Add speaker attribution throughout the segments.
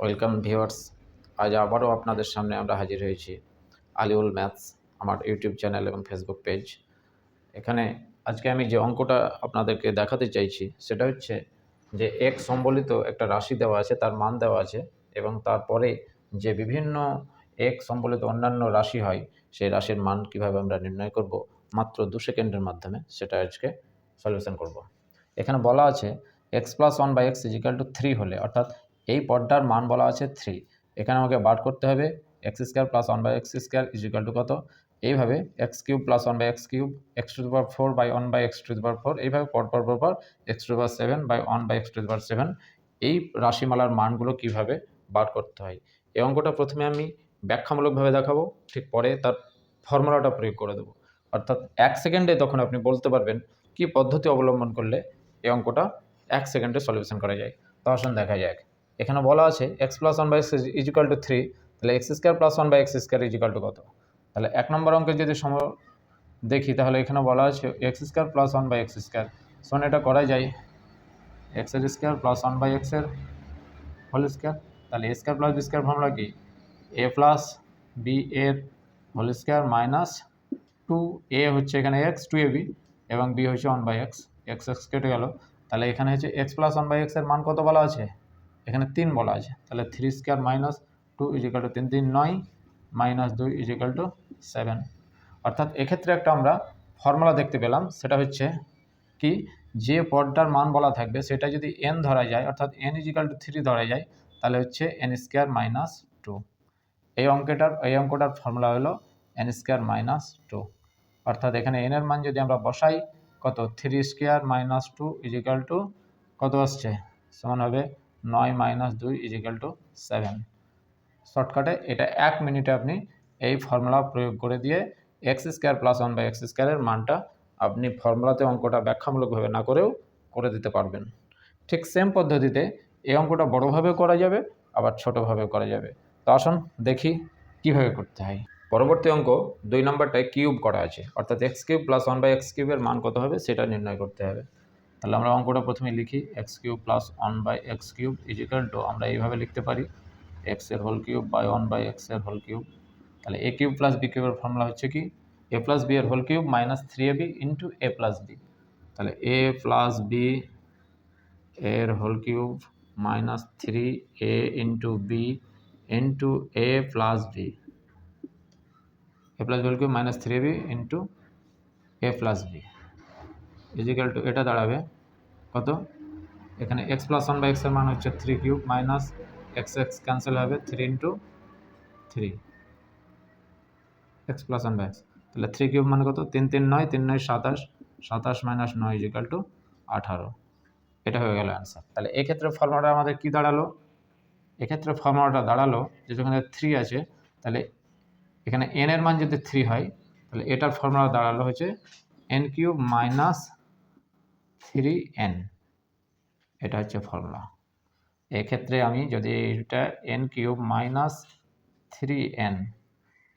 Speaker 1: Welcome viewers, আজ আবারও আপনাদের সামনে আমরা হাজির হয়েছি আলিউল ম্যাথস, আমার ইউটিউব চ্যানেল এবং ফেসবুক পেজ। এখানে আজকে আমি যে অঙ্কটা আপনাদেরকে দেখাতে চাইছি, সেটা হচ্ছে যে এক সম্বলিত একটা রাশি দেওয়া আছে, তার মান দেওয়া আছে এবং তারপরে যে বিভিন্ন এক সম্বলিত অন্যান্য রাশি হয়, সেই রাশির মান কীভাবে আমরা নির্ণয় করব, মাত্র দু সেকেন্ডের মাধ্যমে সেটা আজকে সলিউশন করব। এখানে বলা আছে x plus one by x equal to three হলে, অর্থাৎ এই পদটার মান বলা আছে থ্রি এখানে আমাকে বার করতে হবে x square plus one by x square equal to কত? এইভাবে x cube plus one by x cube x to power four by one by x to power four এইভাবে পর পর পর পর x to power seven by one by x to power seven এই রাশিমালার মানগুলো কীভাবে বার করতে হয়? এই অঙ্কটা প্রথমে আমি ব্যাখ্যামূলকভাবে দেখাবো, ঠিক পরে তার ফর্মুলাটা প্রয়োগ করে দেবো। অর্থাৎ এক সেকেন্ডে তখন আপনি বলতে পারবেন কি পদ্ধতি অবলম্বন করলে এই অঙ্কটা এক সেকেন্ডে সলিউশন করা যায়। তো আসুন দেখা যাক। এখানে বলা আছে x plus one by x equal to three তাহলে x square plus one by x square equal to কত? তাহলে এক নম্বর অঙ্কের যদি সম দেখি, তাহলে এখানে বলা আছে x square plus one by x square শোন এটা করা যায়। এক্সের স্কোয়ার প্লাস ওয়ান বাই এক্সের হোল স্কোয়ার তাহলে a square plus b square formula কি? এ প্লাস বি এর whole square minus two a হচ্ছে এখানে এক্স টু এ বি এবং বি হচ্ছে one by x x x কেটে গেল। তাহলে এখানে হচ্ছে এক্স প্লাস ওয়ান বাই এক্সের মান কত বলা আছে? এখানে তিন বলা আছে। তাহলে three square minus two equal to তিন তিন, নয় মাইনাস দুই ইজিক্যাল টু সেভেন অর্থাৎ এক্ষেত্রে একটা আমরা ফর্মুলা দেখতে পেলাম, সেটা হচ্ছে কি? যে পদটার মান বলা থাকবে সেটা যদি এন ধরা যায়, অর্থাৎ এন ইজিক্যাল টু থ্রি ধরা যায়, তাহলে হচ্ছে এন স্কোয়ার মাইনাস টু এই অঙ্কটার এই অঙ্কটার ফর্মুলা হলো এন স্কোয়ার মাইনাস টু অর্থাৎ এখানে এনের মান যদি আমরা বসাই, কত? Three square minus two equal to কত আসছে? সমান হবে নয় মাইনাস দুই ইজিক্যাল টু সেভেন শর্টকাটে এটা এক মিনিটে আপনি এই ফর্মুলা প্রয়োগ করে দিয়ে x square plus one by x স্কোয়ারের মানটা আপনি ফর্মুলাতে অঙ্কটা ব্যাখ্যামূলকভাবে না করেও করে দিতে পারবেন। ঠিক সেম পদ্ধতিতে এই অঙ্কটা বড়োভাবেও করা যাবে, আবার ছোটোভাবেও করা যাবে। তো আসুন দেখি কীভাবে করতে হয়। পরবর্তী অঙ্ক দুই নম্বরটায় কিউব করা আছে, অর্থাৎ x cube plus one by x কিউবের মান কত হবে সেটা নির্ণয় করতে হবে। তাহলে আমরা অঙ্কটা প্রথমে লিখি x cube plus one by x cube equal to আমরা এইভাবে লিখতে পারি এক্সের whole cube by one by এক্সের হোল কিউব। তাহলে এ কিউব প্লাস বি কিউবের ফর্মুলা হচ্ছে কি? এ প্লাস বি এর whole cube minus three a b into a plus b তাহলে এ প্লাস বি এর whole cube minus three a into b into a plus b a plus b whole cube minus three b into a plus b equal to, এটা দাঁড়াবে। কত? এখানে x plus one by এক্সের মান হচ্ছে three cube minus x x cancel হবে three into three x plus one by x তাহলে three cube মানে কত? তিন তিন, নয় তিন, নয়, সাতাশ। সাতাশ মাইনাস নয় ইজিক্যাল টু আঠারো। এটা হয়ে গেল অ্যান্সার তাহলে এক্ষেত্রে ফর্মুলাটা আমাদের কী দাঁড়াল? এক্ষেত্রে ফর্মুলাটা দাঁড়াল যে যেখানে থ্রি আছে, তাহলে এখানে এন এর মান যদি থ্রি হয়, তাহলে এটার ফর্মুলা দাঁড়াল হচ্ছে n cube minus three n. এটা হচ্ছে ফর্মুলা। এক্ষেত্রে আমি যদি এটা n cube minus three n,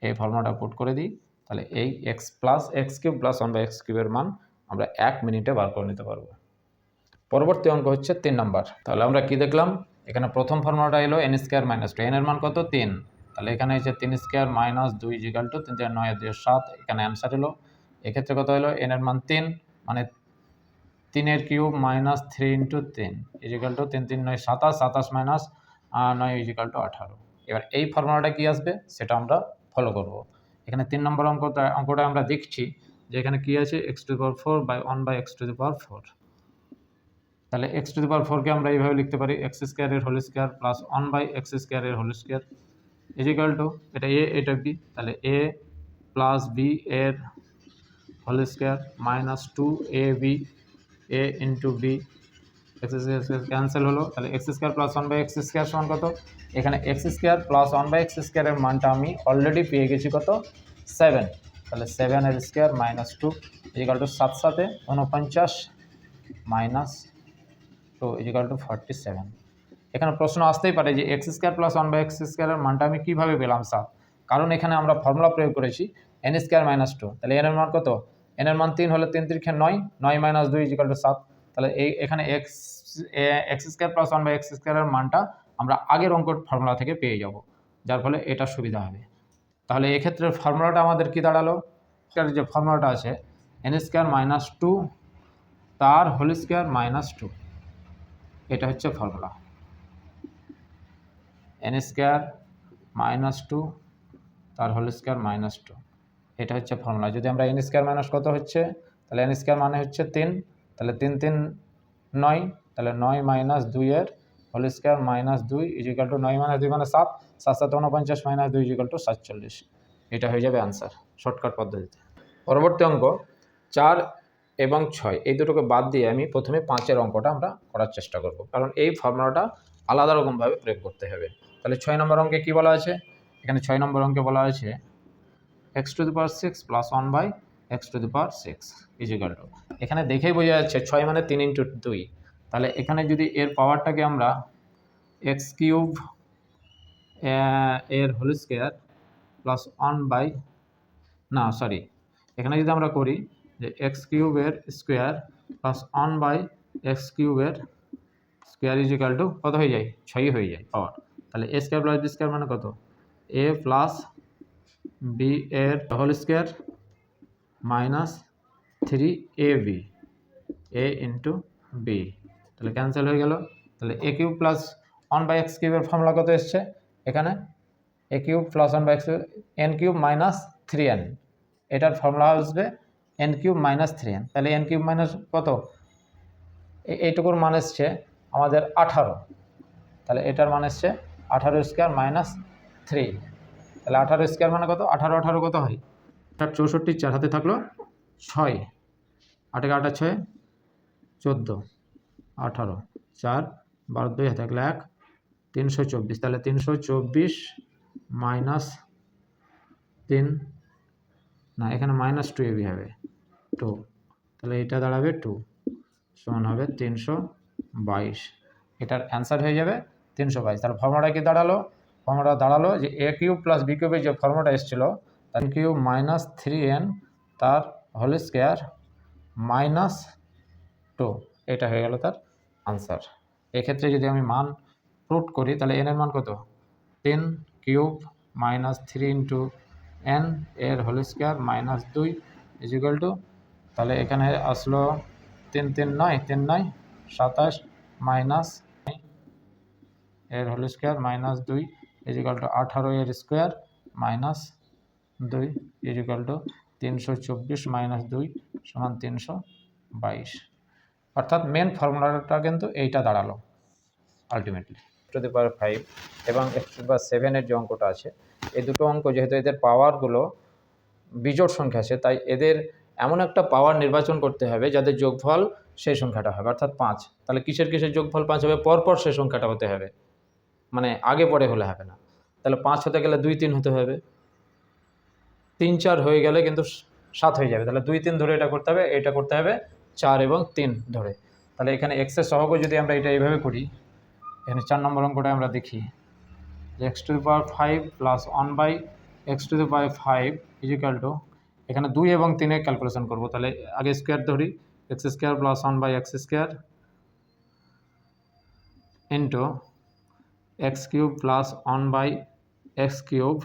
Speaker 1: এই ফর্মুলাটা পুট করে দিই, তাহলে এই x plus x cube plus one by x কিউবের মান আমরা এক মিনিটে বার করে নিতে পারব। পরবর্তী অঙ্ক হচ্ছে তিন নম্বর। তাহলে আমরা কি দেখলাম? এখানে প্রথম ফর্মুলাটা এলো n square minus two n এর মান কত? তিন। তাহলে এখানে হচ্ছে তিন স্কোয়ার মাইনাস দুই জিগাল টু তিন চার নয় দুই সাত, এখানে অ্যান্সার এলো। এক্ষেত্রে কত হলো এন এর মান তিন মানে তিনের কিউব মাইনাস থ্রি ইন্টু তিন ইজিক্যাল টু তিন তিন, নয়, সাতাশ সাতাশ মাইনাস নয় ইজিক্যাল টু আঠারো। এবার এই ফর্মুলাটা কী আসবে? সেটা আমরা ফলো করব। এখানে তিন নম্বর অঙ্কটা অঙ্কটা আমরা দেখছি যে এখানে কী আছে? X to power four by one by x to the power four তাহলে এক্স টু দি পাওয়ার ফোরকে আমরা এইভাবে লিখতে পারি এক্স স্কোয়ারের whole square plus one by x স্কোয়ারের হোল স্কোয়ার ইজিক্যাল টু এটা এ এটা বি তাহলে এ প্লাস বি এর whole square minus two a b a into b x square cancel হলো, তাহলে x square plus one by x square সমান কত? এখানে x square plus one by x স্কোয়ারের মানটা আমি অলরেডি পেয়ে গেছি কত? সেভেন তাহলে সেভেনের square minus two equal to সাত সাথে উনপঞ্চাশ minus two equal to forty seven এখানে প্রশ্ন আসতেই পারে যে x square plus one by x স্কোয়ারের মানটা আমি কীভাবে পেলাম সাত? কারণ এখানে আমরা ফর্মুলা প্রয়োগ করেছি এন স্কোয়ার মাইনাস টু তাহলে এন এর মান কত? এন এর মান তিন হলে তিন তিরিখে নয় নয় মাইনাস দুই ইজিক্যাল টু সাত। তাহলে এই, এখানে x x square plus one by x স্কোয়ারের মানটা আমরা আগের অঙ্কর ফর্মুলা থেকে পেয়ে যাব, যার ফলে এটা সুবিধা হবে। তাহলে এক্ষেত্রে ফর্মুলাটা আমাদের কি দাঁড়াল? যে ফর্মুলাটা আছে এন স্কোয়ার মাইনাস টু তার হোল স্কোয়ার মাইনাস টু এটা হচ্ছে formula n square minus two তার হোল স্কোয়ার মাইনাস টু এটা হচ্ছে ফর্মুলা যদি আমরা এন স্কোয়ার মাইনাস কত হচ্ছে? তাহলে এন স্কোয়ার মানে হচ্ছে তিন। তাহলে তিন তিন, নয়। তাহলে নয় মাইনাস দুইয়ের হোল স্কোয়ার মাইনাস দুই ইজিক্যাল টু নয় মাইনাস দুই মানে সাত। সাত সাত উনপঞ্চাশ মাইনাস দুই ইজিক্যাল টু সাতচল্লিশ। এটা হয়ে যাবে আনসার শর্টকাট পদ্ধতিতে। পরবর্তী অঙ্ক, চার এবং ছয়, এই দুটোকে বাদ দিয়ে আমি প্রথমে পাঁচের অঙ্কটা আমরা করার চেষ্টা করব। কারণ এই ফর্মুলাটা আলাদা রকমভাবে প্রয়োগ করতে হবে। তাহলে ছয় নম্বর অঙ্কে কী বলা আছে? এখানে ছয় নম্বর অঙ্কে বলা আছে x to the power six plus one by x to the power six equal to এখানে দেখেই বোঝা যাচ্ছে ছয় মানে তিন ইন্টু দুই। তাহলে এখানে যদি এর পাওয়ারটাকে আমরা এক্স কিউব এর whole square plus one by না সরি এখানে যদি আমরা করি যে এক্স কিউবের square plus one by x কিউবের স্কোয়ার ইজিক্যাল টু কত হয়ে যায়? ছয়ই হয়ে যায় পাওয়ার তাহলে a square plus b square মানে কত? এ প্লাস বি এর whole square minus three a b, a into b. তাহলে ক্যান্সেল হয়ে গেল। তাহলে a cube plus one by x কিউবের ফর্মুলা কত এসছে? এখানে a cube plus one by x n cube minus three n এটার ফর্মুলা আসবে n cube minus three n তাহলে এন কিউব মাইনাস কত? এইটুকুর মান এসছে আমাদের আঠারো। তাহলে এটার মান এসছে আঠারো স্কোয়ার মাইনাস থ্রি তাহলে আঠারো স্কোয়ার মানে কত? আঠারো আঠারো কত হয়? আঠার চৌষট্টি চার হাতে থাকল ছয়। আটে আটা ছয় চোদ্দ। আঠারো। চার, বারো, দুই, হাতে থাকলে এক। তিনশো চব্বিশ। তাহলে তিনশো চব্বিশ মাইনাস তিন। না, এখানে মাইনাস টু এবি হবে। টু তাহলে এটা দাঁড়াবে টু সমান হবে তিনশো বাইশ। এটার অ্যান্সার হয়ে যাবে তিনশো বাইশ। তাহলে ফর্মুলাটা কি দাঁড়াল? ফর্মুলাটা দাঁড়াল যে এ কিউব প্লাস বি কিউবের যে ফর্মুলাটা এসেছিল, তার কিউব মাইনাস থ্রি এন, তার হোল স্কোয়ার মাইনাস টু, এটা হয়ে গেল তার আনসার। এক্ষেত্রে যদি আমি মান প্রুট করি, তাহলে এনের মান কত? Ten cube minus three into n এর হোল স্কোয়ার মাইনাস দুই ইজিক্যাল টু, তাহলে এখানে আসলো তিন তিন নয় তিন নয়, সাতাশ মাইনাস এর হোল স্কোয়ার মাইনাস দুই ইজিক্যাল টু আঠারো এর স্কোয়ার মাইনাস দুই ইজিক্যাল টু তিনশো চব্বিশ মাইনাস দুই সমান তিনশো বাইশ। অর্থাৎ মেন ফর্মুলাটা কিন্তু এইটা দাঁড়াল ultimately to the power five এবং এক্স টু সেভেনের যে অঙ্কটা আছে, এই দুটো অঙ্ক যেহেতু এদের পাওয়ারগুলো বিজোড় সংখ্যা আছে, তাই এদের এমন একটা পাওয়ার নির্বাচন করতে হবে যাদের যোগফল সেই সংখ্যাটা হবে, অর্থাৎ পাঁচ। তাহলে কিসের কিসের যোগফল পাঁচ হবে? পরপর সেই সংখ্যাটা হতে হবে। মানে আগে পরে হলে হবে না। তাহলে পাঁচ হতে গেলে দুই তিন হতে হবে। তিন চার হয়ে গেলে কিন্তু সাত হয়ে যাবে। তাহলে দুই তিন ধরে এটা করতে হবে, এটা করতে হবে চার এবং তিন ধরে। তাহলে এখানে এক্সের সহগ যদি আমরা এটা এইভাবে করি, এখানে চার নম্বর অঙ্কটা আমরা দেখি। X to the power five plus one by x to the power five equal to এখানে দুই এবং তিনে ক্যালকুলেশন করব। তাহলে আগে স্কোয়ার ধরি x square plus one by x square into x cube plus one by x cube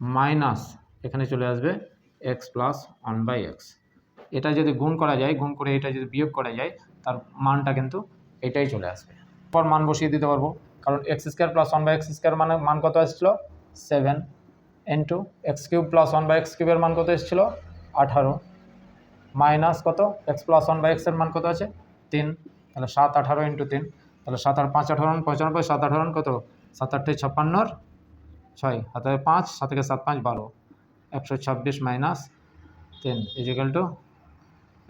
Speaker 1: minus, এখানে চলে আসবে, x plus one by x. এটা যদি গুণ করা যায়, গুণ করে এটা যদি বিয়োগ করা যায়, তার মানটা কিন্তু এটাই চলে আসবে। পর মান বসিয়ে দিতে পারব, কারণ x square plus one by x square মানে মান কত এসেছিল? Seven into x cube plus one by x কিউবের মান কত এসেছিল? আঠারো। মাইনাস কত? এক্স প্লাস ওয়ান বাই এক্সের মান কত আছে? তিন। তাহলে সাত আঠারো ইন্টু তিন। তাহলে সাত আট পাঁচ আঠারো পঁচানব্বই, সাত আঠারো কত? সাত আটটি ছাপ্পান্নর ছয় হাতে পাঁচ, সাত থেকে সাত পাঁচ বারো, একশো ছাব্বিশ মাইনাস তিন ইজিক্যাল টু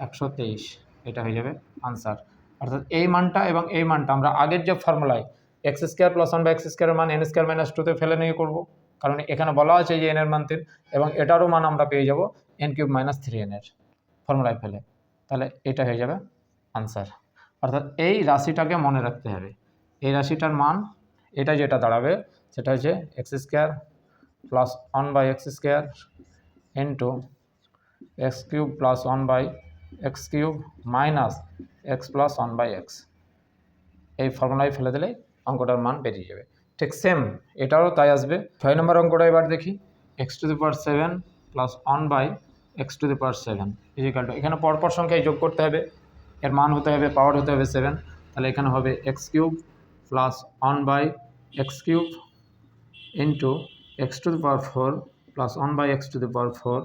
Speaker 1: একশো তেইশ। এটা হয়ে যাবে আনসার অর্থাৎ এই মানটা এবং এই মানটা, আমরা আগের যে ফর্মুলায় এক্স স্কোয়ার প্লাস ওয়ান বা এক্স স্কোয়ারের মান এন স্কোয়ার মাইনাস টুতে ফেলে নিয়ে করব। কারণ এখানে বলা আছে যে এনের মান তিন, এবং এটারও মান আমরা পেয়ে যাব এন কিউব মাইনাস থ্রি এনের ফর্মুলায় ফেলে। তাহলে এটা হয়ে যাবে আনসার অর্থাৎ এই রাশিটাকে মনে রাখতে হবে। এই রাশিটার মান, এটা যেটা দাঁড়াবে, সেটা হচ্ছে x square plus one by x square into x cube plus one by x cube minus x plus one by x এই ফর্মুলায় ফেলে দিলেই অঙ্কটার মান বেরিয়ে যাবে। ঠিক সেম এটাও তাই আসবে। ছয় নম্বর অঙ্কটা এবার দেখি। X to the power seven plus one by x to the power seven equal এখানে পরপর সংখ্যায় যোগ করতে হবে। এর মান হতে হবে পাওয়ার হতে হবে সেভেন তাহলে এখানে হবে X cube plus one by X cube into X to the power four plus one by X to the power four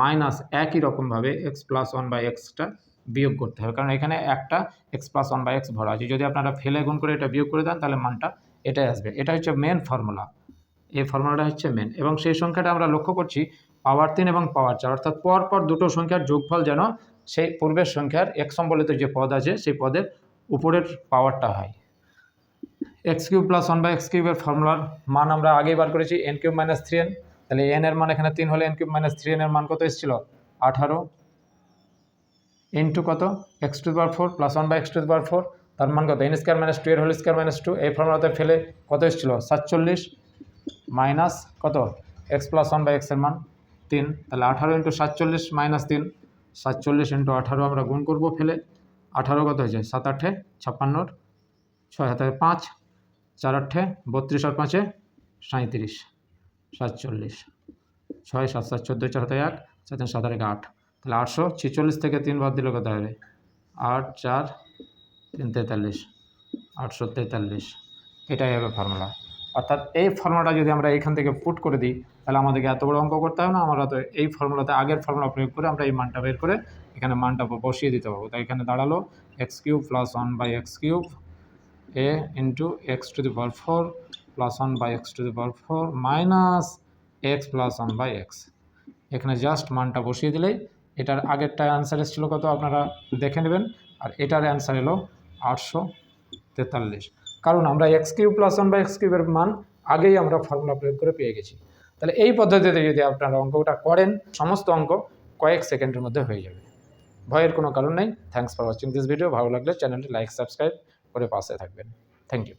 Speaker 1: minus একই রকমভাবে এক্স প্লাস ওয়ান বাই এক্সটা বিয়োগ করতে হবে। কারণ এখানে একটা x plus one by x ভরা আছে। যদি আপনারা ফেলে গুণ করে এটা বিয়োগ করে দেন, তাহলে মানটা এটাই আসবে। এটা হচ্ছে মেন ফর্মুলা এই ফর্মুলাটা হচ্ছে মেন এবং সেই সংখ্যাটা আমরা লক্ষ্য করছি পাওয়ার তিন এবং পাওয়ার চার। অর্থাৎ পর পর দুটো সংখ্যার যোগফল যেন সেই পূর্বের সংখ্যার এক সম্বলিত যে পদ আছে, সেই পদের উপরের পাওয়ারটা হয়। X cube plus one by x কিউবের ফর্মুলার মান আমরা আগেই বার করেছি n cube minus three n তাহলে এন এর মান এখানে তিন হলে n cube minus three n এর মান কত এসেছিল? আঠারো। ইন্টু কত? X to power four plus one by x to power four তার মান কত? এন স্কোয়ার মাইনাস টু এর হোল স্কোয়ার মাইনাস টু এই ফর্মুলাতে ফেলে কত এসেছিল? সাতচল্লিশ মাইনাস কত? এক্স প্লাস ওয়ান বাই এক্সের মান তিন। তাহলে আঠারো ইন্টু সাতচল্লিশ মাইনাস তিন। সাতচল্লিশ ইন্টু আঠারো আমরা গুণ করব ফেলে। আঠারো কত হয়েছে? সাত আটে ছাপ্পান্নর ছয় হাতে পাঁচ, চার আটে বত্রিশ আর পাঁচে সাঁত্রিশ সাতচল্লিশ। ছয়, সাত সাত, চোদ্দ, চার হাতে এক সাত আর এক, আট। তাহলে আটশো ছেচল্লিশ থেকে তিন বাদ দিলে কত হবে? আট, চার, তিন তেতাল্লিশ, আটশো তেতাল্লিশ। এটাই হবে ফর্মুলা অর্থাৎ এই ফর্মুলাটা যদি আমরা এখান থেকে পুট করে দিই, তাহলে আমাদেরকে এত বড় অঙ্ক করতে হবে না, আমরা তো এই ফর্মুলাতে আগের ফর্মুলা প্রয়োগ করে আমরা এই মানটা বের করে এখানে মানটা বসিয়ে দিতে পারব। তাই এখানে দাঁড়াল x cube plus one by x cube A into x to the power four plus one by x to the power four minus x plus one by x এখানে জাস্ট মানটা বসিয়ে দিলেই এটার আগেরটা অ্যান্সার এসেছিল কত আপনারা দেখে নেবেন, আর এটার অ্যান্সার এলো আটশো তেতাল্লিশ। কারণ আমরা এক্স কিউ প্লাস ওয়ান বা এক্স কিউবের মান আগেই আমরা ফর্মুলা প্রয়োগ করে পেয়ে গেছি। তাহলে এই পদ্ধতিতে যদি আপনারা অঙ্কটা করেন, সমস্ত অঙ্ক কয়েক সেকেন্ডের মধ্যে হয়ে যাবে। ভয়ের কোনো কারণ নেই। Thanks for watching this video ভালো লাগলে চ্যানেলটি লাইক সাবস্ক্রাইব করে পাশে থাকবেন। Thank you